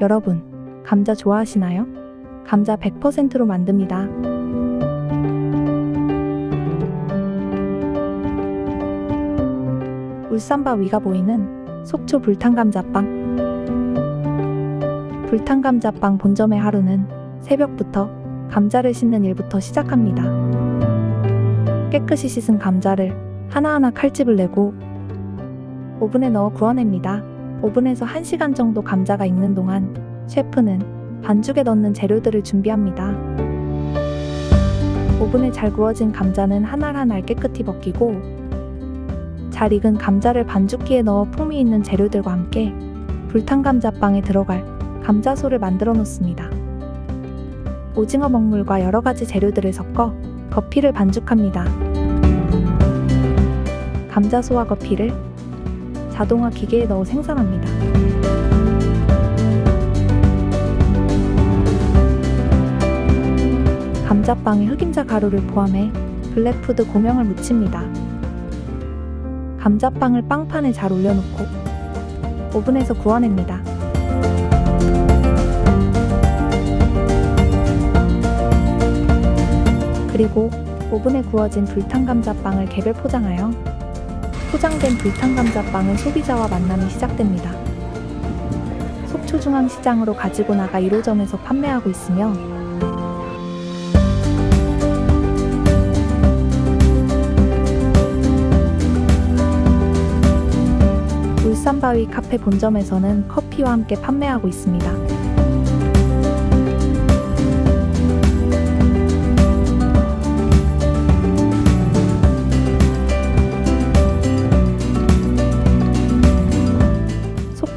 여러분, 감자 좋아하시나요? 감자 100%로 만듭니다. 울산바 위가 보이는 속초 불탄감자빵. 불탄감자빵 본점의 하루는 새벽부터 감자를 씻는 일부터 시작합니다. 깨끗이 씻은 감자를 하나하나 칼집을 내고 오븐에 넣어 구워냅니다. 오븐에서 1시간 정도 감자가 익는 동안 셰프는 반죽에 넣는 재료들을 준비합니다. 오븐에 잘 구워진 감자는 알 깨끗이 벗기고 잘 익은 감자를 반죽기에 넣어 풍미 있는 재료들과 함께 불탄 감자빵에 들어갈 감자소를 만들어 놓습니다. 오징어 먹물과 여러 가지 재료들을 섞어 거피를 반죽합니다. 감자소와 거피를 자동화 기계에 넣어 생산합니다. 감자빵에 흑임자 가루를 포함해 블랙푸드 고명을 묻힙니다. 감자빵을 빵판에 잘 올려놓고 오븐에서 구워냅니다. 그리고 오븐에 구워진 불탄 감자빵을 개별 포장하여 포장된 불탄 감자빵은 소비자와 만남이 시작됩니다. 속초중앙시장으로 가지고 나가 1호점에서 판매하고 있으며 울산바위 카페 본점에서는 커피와 함께 판매하고 있습니다.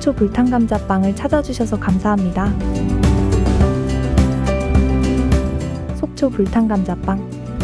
속초 불탄 감자빵을 찾아주셔서 감사합니다. 속초 불탄 감자빵